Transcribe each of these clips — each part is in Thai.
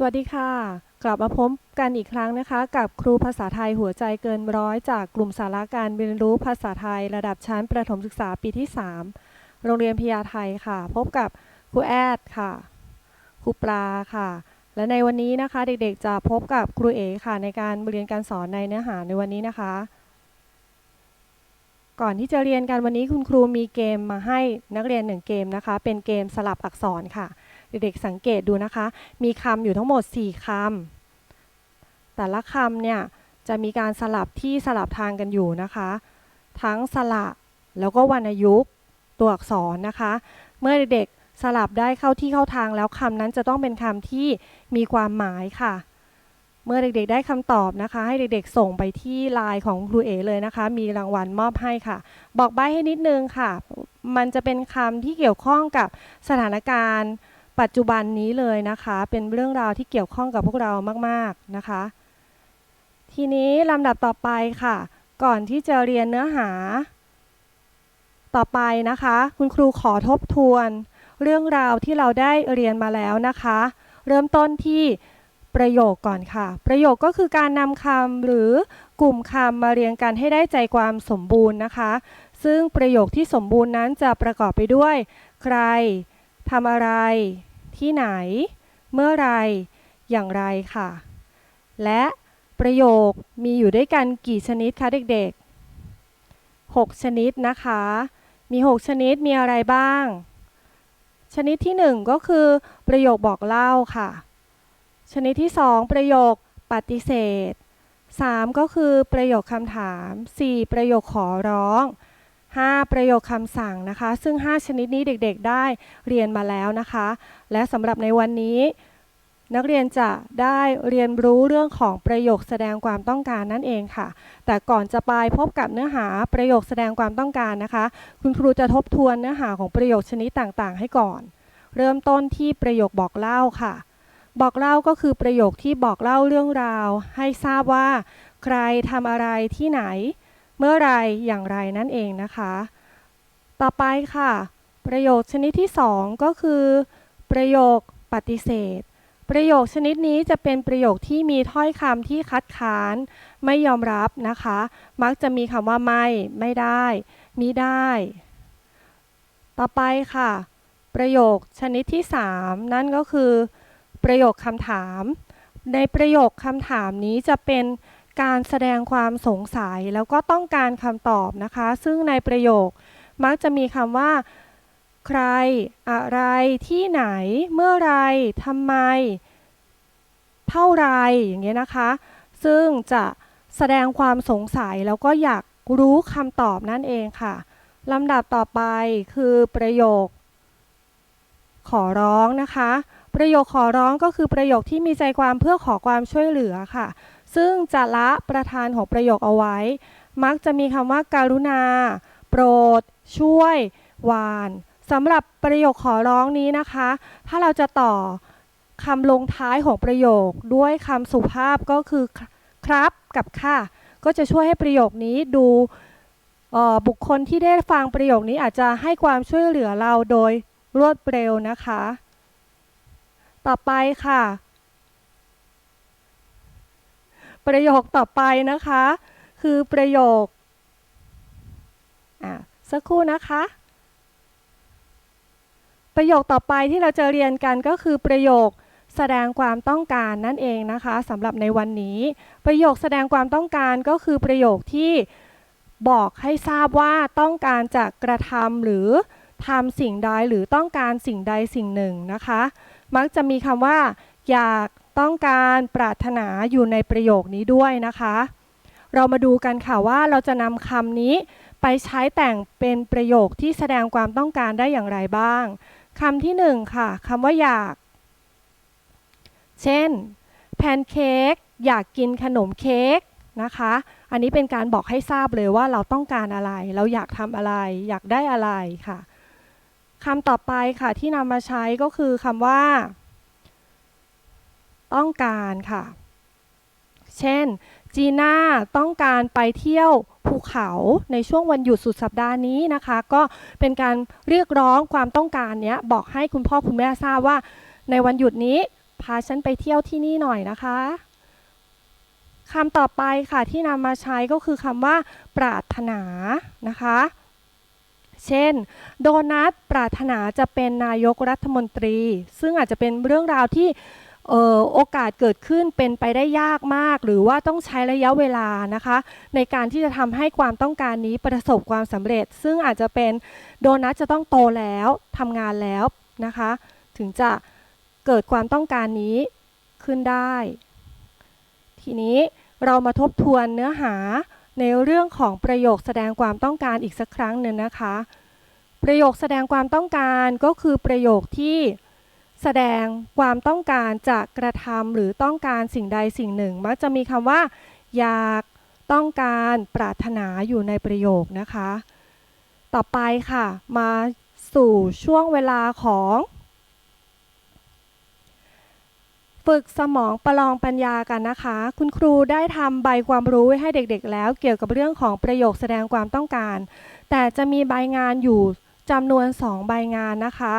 สวัสดีค่ะ กลับมาพบกันอีกครั้งนะคะ กับครูภาษาไทยหัวใจเกินร้อยจากกลุ่มสาระการเรียนรู้ภาษาไทย ระดับชั้นประถมศึกษาปีที่ 3 โรงเรียนพยาไทยค่ะ พบกับครูแอดค่ะครูปลาค่ะ และในวันนี้นะคะเด็กๆจะพบกับครูเอค่ะ ในการเรียนการสอนในเนื้อหาในวันนี้นะคะ ก่อนที่จะเรียนกันวันนี้คุณครูมีเกมมาให้นักเรียนหนึ่งเกมนะคะ เป็นเกมสลับอักษรค่ะ เด็กๆสังเกตดูนะคะ มีคำอยู่ทั้งหมด 4 คำ แต่ละคำเนี่ยจะมีการสลับที่สลับทางกันอยู่นะคะ ทั้งสระแล้วก็วรรณยุกต์ตัวอักษรนะคะ เมื่อเด็กๆสลับได้เข้าที่เข้าทางแล้วคำนั้นจะต้องเป็นคำที่มีความหมายค่ะ เมื่อเด็กๆได้คำตอบนะคะ ให้เด็กๆส่งไปที่ไลน์ของครูเอเลยนะคะ มีรางวัลมอบให้ค่ะ บอกใบ้ให้นิดนึงค่ะ มันจะเป็นคำที่เกี่ยวข้องกับสถานการณ์ ปัจจุบันนี้เลยนะคะ เป็นเรื่องราวที่เกี่ยวข้องกับพวกเรามากๆนะคะ ทีนี้ลำดับต่อไปค่ะ ก่อนที่จะเรียนเนื้อหา ต่อไปนะคะ คุณครูขอทบทวน เรื่องราวที่เราได้เรียนมาแล้วนะคะ เริ่มต้นที่ประโยคก่อนค่ะ ประโยคก็คือการนำคำหรือกลุ่มคำมาเรียงกันให้ได้ใจความสมบูรณ์นะคะ ซึ่งประโยคที่สมบูรณ์นั้นจะประกอบไปด้วย ใครทำอะไร ที่ไหน เมื่อไร อย่างไรค่ะ และประโยคมีอยู่ด้วยกันกี่ชนิดคะเด็กๆ 6 ชนิดนะคะ มี 6 ชนิดมีอะไรบ้าง ชนิดที่ 1 ก็คือ ประโยคบอกเล่าค่ะ ชนิดที่ 2 ประโยคปฏิเสธ 3 ก็คือประโยคคำถาม 4 ประโยคขอร้อง 5 ประโยคคำสั่งนะคะ ซึ่ง 5 ชนิดนี้เด็กๆได้เรียนมาแล้วนะคะ และสำหรับในวันนี้ นักเรียนจะได้เรียนรู้เรื่องของประโยคแสดงความต้องการนั่นเองค่ะ แต่ก่อนจะไปพบกับเนื้อหาประโยคแสดงความต้องการนะคะ คุณครูจะทบทวนเนื้อหาของประโยคชนิดต่างๆ ให้ก่อน เริ่มต้นที่ประโยคบอกเล่าค่ะ บอกเล่าก็คือประโยคที่บอกเล่าเรื่องราว ให้ทราบว่า ใครทำอะไรที่ไหน เมื่อไรอย่างไรนั่นเองนะคะ ต่อไปค่ะ ประโยคชนิดที่ 2 ก็คือ ประโยคปฏิเสธ ประโยคชนิดนี้จะเป็นประโยคที่มีถ้อยคำที่คัดค้าน ไม่ยอมรับนะคะ มักจะมีคำว่าไม่ ไม่ได้มิได้ ต่อไปค่ะ ประโยคชนิดที่ 3 นั่นก็คือ ประโยคคำถาม ในประโยคคำถามนี้จะเป็น การแสดงความสงสัยแล้วก็ต้องการคำตอบนะคะ ซึ่งในประโยคมักจะมีคำว่า ใคร อะไร ที่ไหน เมื่อไรทำไม เท่าไรอย่างเงี้ยนะคะ ซึ่งจะแสดงความสงสัยแล้วก็อยากรู้คำตอบนั่นเองค่ะลำดับต่อไปคือประโยค ขอร้องนะคะ ประโยคขอร้องก็คือประโยคที่มีใจความเพื่อขอความช่วยเหลือค่ะ ซึ่งจะละประธานของประโยคเอาไว้ มักจะมีคำว่าการุณา โปรด ช่วย วานสำหรับประโยคขอร้องนี้นะคะ ถ้าเราจะต่อคำลงท้ายของประโยคด้วยคำสุภาพก็คือครับกับค่ะ ก็จะช่วยให้ประโยคนี้ดูบุคคลที่ได้ฟังประโยคนี้อาจจะให้ความช่วยเหลือเราโดยรวดเร็วนะคะ ต่อไปค่ะ ประโยคต่อไปนะคะ คือประโยคอะสักครู่นะคะ ประโยคต่อไปที่เราจะเรียนกันก็คือประโยคแสดงความต้องการนั่นเองนะคะสำหรับในวันนี้ ประโยคแสดงความต้องการก็คือประโยคที่บอกให้ทราบว่าต้องการจะกระทำหรือทำสิ่งใดหรือต้องการสิ่งใดสิ่งหนึ่งนะคะ มักจะมีคำว่า อยาก ต้องการปรารถนาอยู่ในประโยคนี้ด้วยนะคะ เรามาดูกันค่ะว่าเราจะนำคำนี้ไปใช้แต่งเป็นประโยคที่แสดงความต้องการได้อย่างไรบ้างคำที่หนึ่งค่ะคำว่าอยาก เช่น แพนเค้กอยากกินขนมเค้กนะคะ อันนี้เป็นการบอกให้ทราบเลยว่าเราต้องการอะไร เราอยากทำอะไร อยากได้อะไรค่ะคำต่อไปค่ะที่นำมาใช้ก็คือคำว่า ต้องการค่ะ เช่น จีน่าต้องการไปเที่ยวภูเขาในช่วงวันหยุดสุดสัปดาห์นี้นะคะ ก็เป็นการเรียกร้องความต้องการเนี้ยบอกให้คุณพ่อคุณแม่ทราบว่า ในวันหยุดนี้พาฉันไปเที่ยวที่นี่หน่อยนะคะคำต่อไปค่ะที่นำมาใช้ก็คือคำว่า ปรารถนานะคะ เช่น โดนัทปรารถนาจะเป็นนายกรัฐมนตรี ซึ่งอาจจะเป็นเรื่องราวที่ โอกาสเกิดขึ้นเป็นไปได้ยากมาก หรือว่าต้องใช้ระยะเวลานะคะ ในการที่จะทำให้ความต้องการนี้ประสบความสำเร็จ ซึ่งอาจจะเป็นโดนัทจะต้องโตแล้วทำงานแล้วนะคะ ถึงจะเกิดความต้องการนี้ขึ้นได้ ทีนี้เรามาทบทวนเนื้อหาในเรื่องของประโยคแสดงความต้องการอีกสักครั้งหนึ่งนะคะ ประโยคแสดงความต้องการก็คือประโยคที่ แสดงความต้องการจะกระทำหรือต้องการสิ่งใดสิ่งหนึ่ง มักจะมีคำว่า อยากต้องการปรารถนาอยู่ในประโยคนะคะ ต่อไปค่ะ มาสู่ช่วงเวลาของ ฝึกสมองประลองปัญญากันนะคะ คุณครูได้ทำใบความรู้ให้เด็กๆ แล้วเกี่ยวกับเรื่องของประโยคแสดงความต้องการ แต่จะมีใบงานอยู่จำนวน 2 ใบงานนะคะ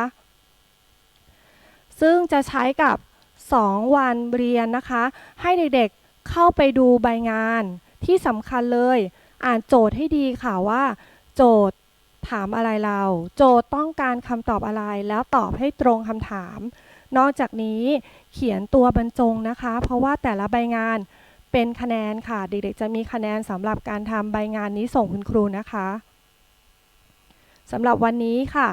ซึ่งจะใช้กับ 2 วันเรียนนะคะ ให้เด็กๆเข้าไปดูใบงานที่สำคัญเลย อ่านโจทย์ให้ดีค่ะว่า โจทย์ถามอะไรเรา โจทย์ต้องการคำตอบอะไรแล้วตอบให้ตรงคำถาม นอกจากนี้เขียนตัวบรรจงนะคะ เพราะว่าแต่ละใบงานเป็นคะแนนค่ะ เด็กๆ จะมีคะแนนสำหรับการทำใบงานนี้ส่งคุณครูนะคะสำหรับวันนี้ค่ะ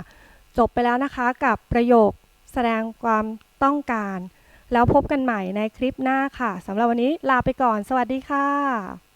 จบไปแล้วนะคะกับประโยค สดงความต้องการ แล้วพบกันใหม่ในคลิปหน้าค่ะสำหรับวันนี้ลาไปก่อน สวัสดีค่ะ